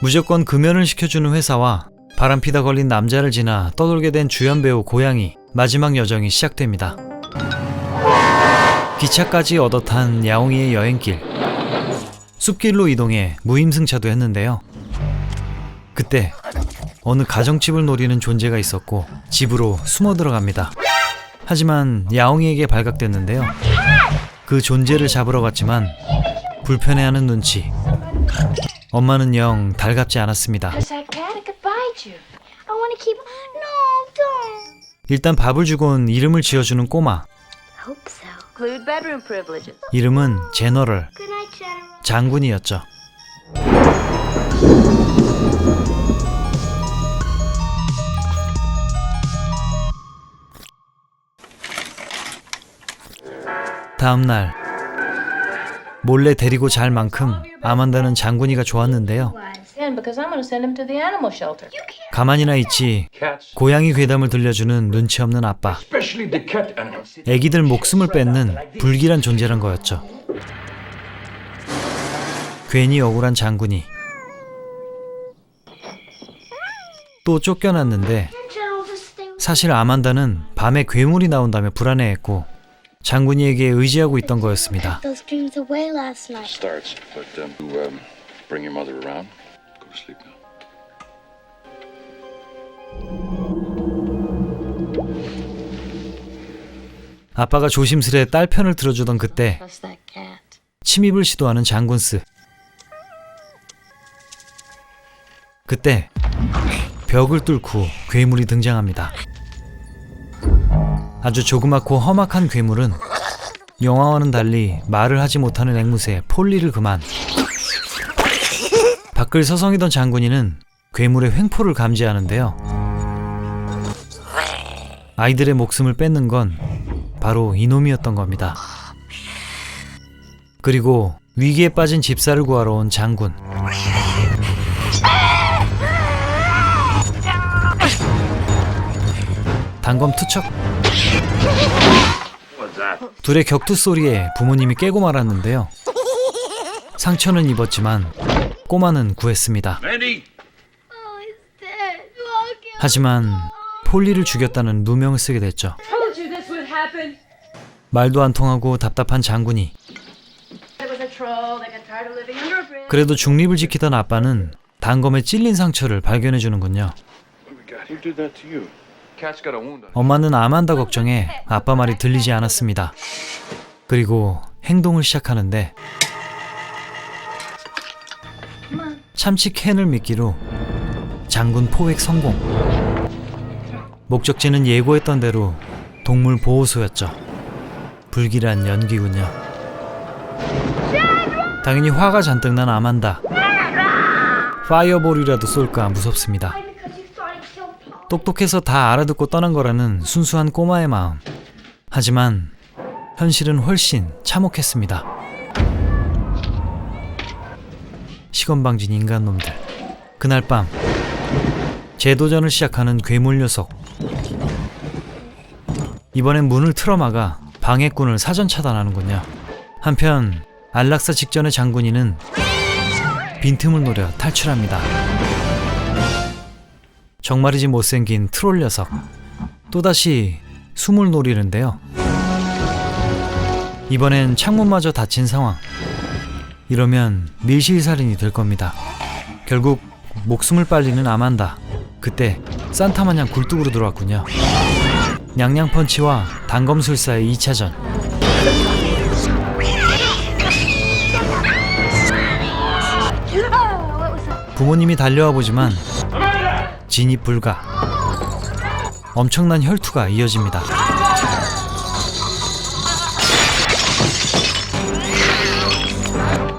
무조건 금연을 시켜주는 회사와 바람피다 걸린 남자를 지나 떠돌게 된 주연 배우 고양이 마지막 여정이 시작됩니다. 기차까지 얻어 탄 야옹이의 여행길. 숲길로 이동해 무임승차도 했는데요. 그때 어느 가정집을 노리는 존재가 있었고 집으로 숨어 들어갑니다. 하지만 야옹이에게 발각됐는데요. 그 존재를 잡으러 갔지만 불편해하는 눈치. 엄마는 영 달갑지 않았습니다. 일단 밥을 주곤 이름을 지어주는 꼬마. Hope so. Include bedroom privileges. 이름은 제너럴, Good night, General. 장군이었죠. 다음 날 몰래 데리고 잘 만큼 아만다는 장군이가 좋았는데요. 가만히나 있지 고양이 괴담을 들려주는 눈치 없는 아빠. 애기들 목숨을 뺏는 불길한 존재란 거였죠. 괜히 억울한 장군이 또 쫓겨났는데. 사실 아만다는 밤에 괴물이 나온다며 불안해했고 장군이에게 의지하고 있던 거였습니다. Those dreams away last night. Starts, but um, you um, bring your mother around. Go to sleep now. 아빠가 조심스레 딸 편을 들어주던 그때 Plus that cat. 침입을 시도하는 장군스. 그때 벽을 뚫고 괴물이 등장합니다. 아주 조그맣고 험악한 괴물은 영화와는 달리 말을 하지 못하는 앵무새 폴리를 그만. 밖을 서성이던 장군이는 괴물의 횡포를 감지하는데요. 아이들의 목숨을 뺏는 건 바로 이놈이었던 겁니다. 그리고 위기에 빠진 집사를 구하러 온 장군. 단검 투척. 둘의 격투 소리에 부모님이 깨고 말았는데요. 상처는 입었지만 꼬마는 구했습니다. 하지만 폴리를 죽였다는 누명을 쓰게 됐죠. 말도 안 통하고 답답한 장군이. 그래도 중립을 지키던 아빠는 단검에 찔린 상처를 발견해 주는군요. 엄마는 아만다 걱정에 아빠 말이 들리지 않았습니다. 그리고 행동을 시작하는데 참치 캔을 미끼로 장군 포획 성공. 목적지는 예고했던 대로 동물 보호소였죠. 불길한 연기군요. 당연히 화가 잔뜩 난 아만다. 파이어볼이라도 쏠까 무섭습니다. 똑똑해서 다 알아듣고 떠난 거라는 순수한 꼬마의 마음. 하지만 현실은 훨씬 참혹했습니다. 시건방진 인간놈들. 그날 밤 재도전을 시작하는 괴물 녀석. 이번엔 문을 틀어막아 방해꾼을 사전 차단하는군요. 한편 안락사 직전의 장군이는 빈틈을 노려 탈출합니다. 정말이지 못생긴 트롤 녀석. 또다시 숨을 노리는데요. 이번엔 창문마저 닫힌 상황. 이러면 밀실살인이 될 겁니다. 결국 목숨을 빨리는 아만다. 그때 산타 마냥 굴뚝으로 들어왔군요. 냥냥 펀치와 단검술사의 2차전. 부모님이 달려와 보지만 진입 불가. 엄청난 혈투가 이어집니다.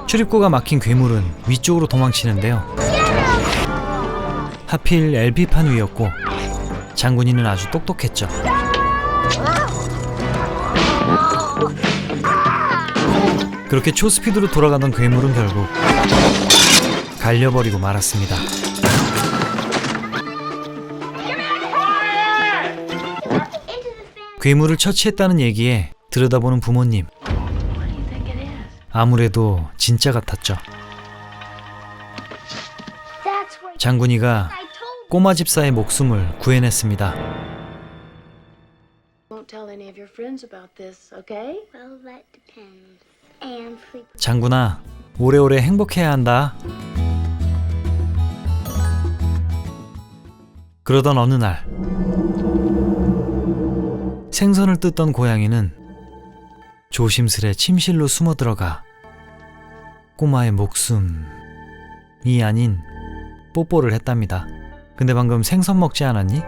출입구가 막힌 괴물은 위쪽으로 도망치는데요. 하필 LP판 위였고 장군이는 아주 똑똑했죠. 그렇게 초스피드로 돌아가던 괴물은 결국 갈려버리고 말았습니다. 괴물을 처치했다는 얘기에 들여다보는 부모님. What do you think it is? 아무래도 진짜 같았죠. 장군이가 I told 꼬마 집사의 목숨을 구해냈습니다. 장군아, 오래오래 행복해야 한다. 그러던 어느 날 생선을 뜯던 고양이는 조심스레 침실로 숨어 들어가 꼬마의 목숨이 아닌 뽀뽀를 했답니다. 근데 방금 생선 먹지 않았니?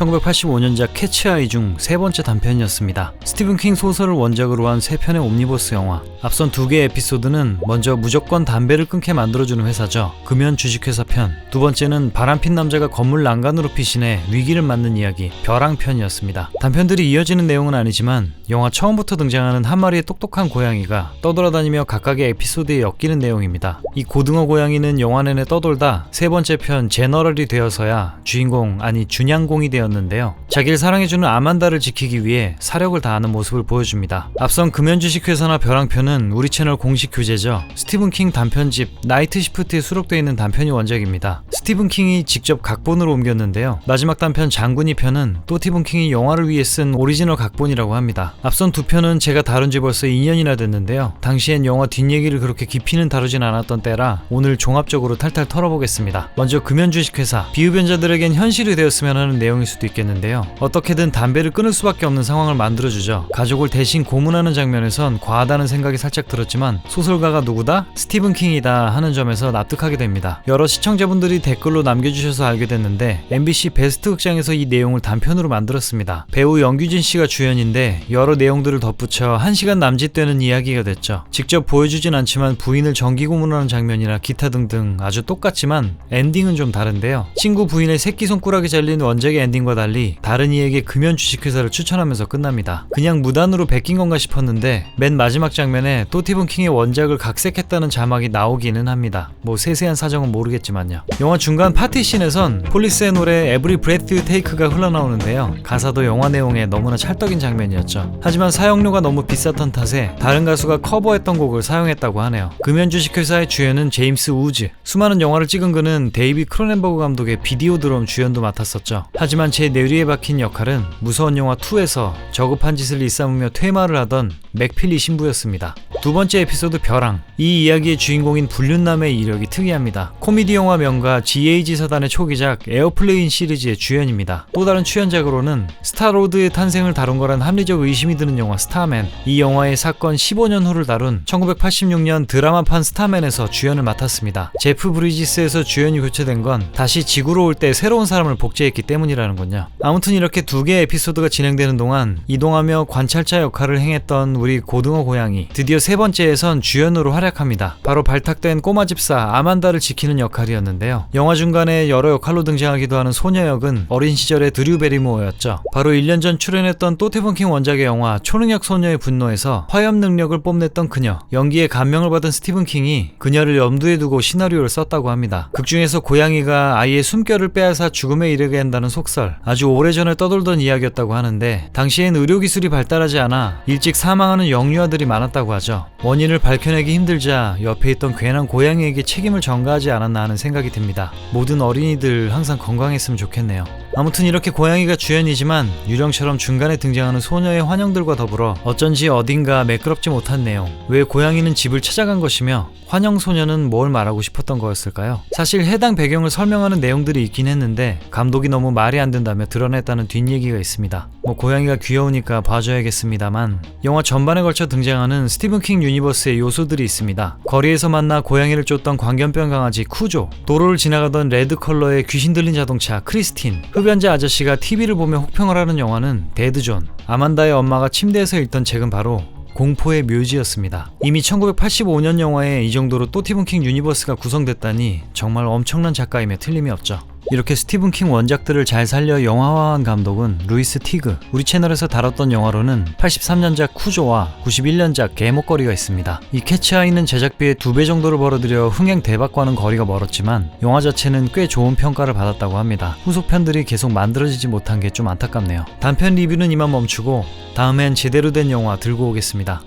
1985년작 캐치아이 중 세 번째 단편이었습니다. 스티븐 킹 소설을 원작으로 한 세 편의 옴니버스 영화. 앞선 두 개의 에피소드는 먼저 무조건 담배를 끊게 만들어주는 회사죠. 금연 주식회사 편. 두 번째는 바람핀 남자가 건물 난간으로 피신해 위기를 맞는 이야기, 벼랑 편이었습니다. 단편들이 이어지는 내용은 아니지만 영화 처음부터 등장하는 한 마리의 똑똑한 고양이가 떠돌아다니며 각각의 에피소드에 엮이는 내용입니다. 이 고등어 고양이는 영화 내내 떠돌다 세 번째 편 제너럴이 되어서야 주인공 아니 준양공이 되었는 데요. 자기를 사랑해주는 아만다를 지키기 위해 사력을 다하는 모습을 보여줍니다. 앞선 금연주식회사나 벼랑편은 우리 채널 공식 교재죠. 스티븐 킹 단편집 나이트 시프트에 수록되어 있는 단편이 원작입니다. 스티븐 킹이 직접 각본으로 옮겼는데요. 마지막 단편 장군이 편은 또 스티븐 킹이 영화를 위해 쓴 오리지널 각본이라고 합니다. 앞선 두 편은 제가 다룬 지 벌써 2년이나 됐는데요. 당시엔 영화 뒷얘기를 그렇게 깊이는 다루진 않았던 때라 오늘 종합적으로 탈탈 털어보겠습니다. 먼저 금연주식회사 비흡연자들에겐 현실이 되었으면 하는 내용일 수도 있겠는데요. 어떻게든 담배를 끊을 수밖에 없는 상황을 만들어주죠. 가족을 대신 고문하는 장면에선 과하다는 생각이 살짝 들었지만 소설가가 누구다? 스티븐 킹이다 하는 점에서 납득하게 됩니다. 여러 시청자분들이 댓글로 남겨주셔서 알게 됐는데 MBC 베스트 극장에서 이 내용을 단편으로 만들었습니다. 배우 영규진 씨가 주연인데 여러 내용들을 덧붙여 1시간 남짓 되는 이야기가 됐죠. 직접 보여주진 않지만 부인을 정기 고문하는 장면이나 기타 등등 아주 똑같지만 엔딩은 좀 다른데요. 친구 부인의 새끼 손가락이 잘린 원작의 엔딩 과 달리 다른 이에게 금연 주식회사를 추천하면서 끝납니다. 그냥 무단으로 베낀 건가 싶었는데 맨 마지막 장면에 또 티븐 킹의 원작을 각색했다는 자막이 나오기는 합니다. 뭐 세세한 사정은 모르겠지만요. 영화 중간 파티 씬에선 폴리스의 노래 Breath You Take가 흘러나오는데요. 가사도 영화 내용에 너무나 찰떡인 장면이었죠. 하지만 사용료가 너무 비쌌던 탓에 다른 가수가 커버했던 곡을 사용했다고 하네요. 금연 주식회사의 주연은 제임스 우즈. 수많은 영화를 찍은 그는 데이비 크로넨버그 감독의 비디오 드럼 주연도 맡았었죠. 하지만 제 뇌리에 박힌 역할은 무서운 영화 2에서 저급한 짓을 일삼으며 퇴마를 하던 맥필리 신부였습니다. 두 번째 에피소드 벼랑. 이 이야기의 주인공인 불륜남의 이력이 특이합니다. 코미디 영화 명가 GAG 사단의 초기작 에어플레인 시리즈의 주연입니다. 또 다른 출연작으로는 스타로드의 탄생을 다룬 거란 합리적 의심이 드는 영화 스타맨. 이 영화의 사건 15년 후를 다룬 1986년 드라마판 스타맨에서 주연을 맡았습니다. 제프 브리지스에서 주연이 교체된 건 다시 지구로 올 때 새로운 사람을 복제했기 때문이라는 군요. 아무튼 이렇게 두 개의 에피소드가 진행되는 동안 이동하며 관찰자 역할을 행했던 우리 고등어 고양이 드디어 세 번째에선 주연으로 활약합니다. 바로 발탁된 꼬마 집사 아만다를 지키는 역할이었는데요. 영화 중간에 여러 역할로 등장하기도 하는 소녀 역은 어린 시절의 드류 베리모어였죠. 바로 1년 전 출연했던 또 태븐킹 원작의 영화 초능력 소녀의 분노에서 화염 능력을 뽐냈던 그녀 연기에 감명을 받은 스티븐 킹이 그녀를 염두에 두고 시나리오를 썼다고 합니다. 극 중에서 고양이가 아이의 숨결을 빼앗아 죽음에 이르게 한다는 속설 아주 오래전에 떠돌던 이야기였다고 하는데 당시엔 의료기술이 발달하지 않아 일찍 사망하는 영유아들이 많았다고 하죠. 원인을 밝혀내기 힘들자 옆에 있던 괜한 고양이에게 책임을 전가하지 않았나 하는 생각이 듭니다. 모든 어린이들 항상 건강했으면 좋겠네요. 아무튼 이렇게 고양이가 주연이지만 유령처럼 중간에 등장하는 소녀의 환영들과 더불어 어쩐지 어딘가 매끄럽지 못한 내용 왜 고양이는 집을 찾아간 것이며 환영 소녀는 뭘 말하고 싶었던 거였을까요? 사실 해당 배경을 설명하는 내용들이 있긴 했는데 감독이 너무 말이 안 된다며 드러냈다는 뒷얘기가 있습니다. 뭐 고양이가 귀여우니까 봐줘야겠습니다만 영화 전반에 걸쳐 등장하는 스티븐 킹 유니버스의 요소들이 있습니다. 거리에서 만나 고양이를 쫓던 광견병 강아지 쿠조, 도로를 지나가던 레드 컬러의 귀신 들린 자동차 크리스틴, 흡연자 아저씨가 TV를 보며 혹평을 하는 영화는 데드존, 아만다의 엄마가 침대에서 읽던 책은 바로 공포의 묘지였습니다. 이미 1985년 영화에 이 정도로 또 스티븐 킹 유니버스가 구성됐다니 정말 엄청난 작가임에 틀림이 없죠. 이렇게 스티븐 킹 원작들을 잘 살려 영화화한 감독은 루이스 티그. 우리 채널에서 다뤘던 영화로는 83년작 쿠조와 91년작 개목거리가 있습니다. 이 캐치아이는 제작비의 두 배 정도를 벌어들여 흥행 대박과는 거리가 멀었지만 영화 자체는 꽤 좋은 평가를 받았다고 합니다. 후속편들이 계속 만들어지지 못한 게 좀 안타깝네요. 단편 리뷰는 이만 멈추고 다음엔 제대로 된 영화 들고 오겠습니다.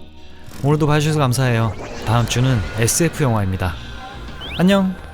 오늘도 봐주셔서 감사해요. 다음 주는 SF 영화입니다. 안녕!